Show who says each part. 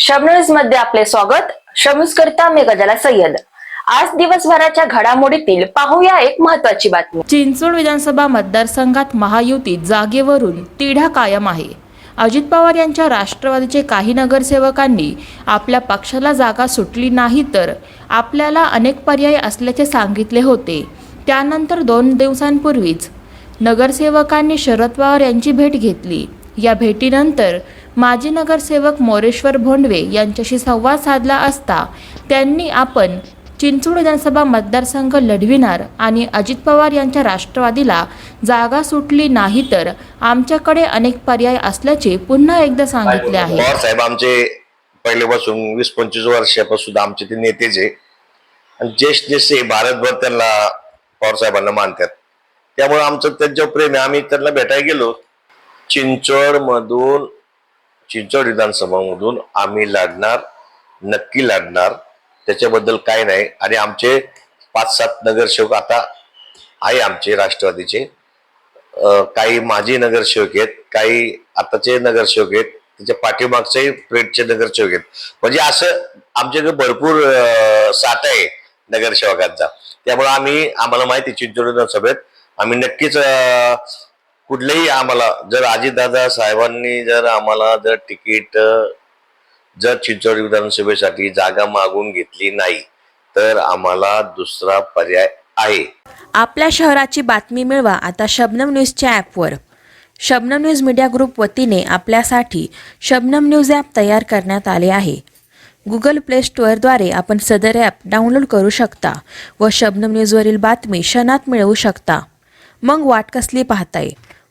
Speaker 1: शबनूजमध्ये आपले स्वागत. शबनूज करता मी गजाला सय्यद. आज दिवसभराच्या घडामोडीतील पाहूया एक महत्वाची बातमी.
Speaker 2: चिंचवड विधानसभा मतदारसंघात महायुती जागेवरून तिढा कायम आहे. अजित पवार यांच्या राष्ट्रवादीचे काही नगरसेवकांनी आपल्या पक्षाला जागा सुटली नाही तर आपल्याला अनेक पर्याय असल्याचे सांगितले होते. त्यानंतर दोन दिवसांपूर्वीच नगरसेवकांनी शरद पवार यांची भेट घेतली. या भेटीनंतर माजी नगरसेवक मोरेश्वर भोंडवे यांच्याशी संवाद साधला असता त्यांनी आपण चिंचवड विधानसभा मतदारसंघ लढविणार आणि अजित पवार यांच्या राष्ट्रवादीला जागा सुटली नाही तर आमच्याकडे अनेक पर्याय असल्याचे पुन्हा एकदा सांगितले आहे.
Speaker 3: पवार साहेब आमचे पहिल्यापासून वीस पंचवीस वर्षापासून आमचे ते नेतेच आहे. आणि ज्येष्ठ ज्येष्ठ भारतभर त्यांना पवार साहेबांना मानतात. त्यामुळे आमचं त्यांच्यावर प्रेम आहे. आम्ही त्यांना भेटायला गेलो. चिंचवड मधून चिंचवड विधानसभामधून आम्ही लढणार नक्की लढणार. त्याच्याबद्दल काय नाही. आणि आमचे पाच सात नगरसेवक आता आहे आमचे राष्ट्रवादीचे. काही माजी नगरसेवक आहेत काही आताचे नगरसेवक आहेत त्याच्या पाठीमागचे प्रेटचे नगरसेवक आहेत. म्हणजे असं आमच्याकडे भरपूर साठा आहे नगरसेवकांचा. त्यामुळे आम्ही आम्हाला माहिती चिंचवड विधानसभेत आम्ही नक्कीच कुठलेही आम्हाला जर अजितदादा साहेबांनी जर आम्हाला जर तिकीट जर चिंचवड विधानसभेसाठी जागा मागून घेतली नाही तर आम्हाला दुसरा पर्याय आहे.
Speaker 2: आपल्या शहराची बातमी मिळवा आता शबनम न्यूजच्या ॲपवर. शबनम न्यूज मीडिया ग्रुप वतीने आपल्यासाठी शबनम न्यूज ॲप तयार करण्यात आले आहे. गुगल प्ले स्टोअरद्वारे आपण सदर ॲप डाउनलोड करू शकता व शबनम न्यूजवरील बातमी क्षणात मिळवू शकता. मग वाट कसली पाहताय?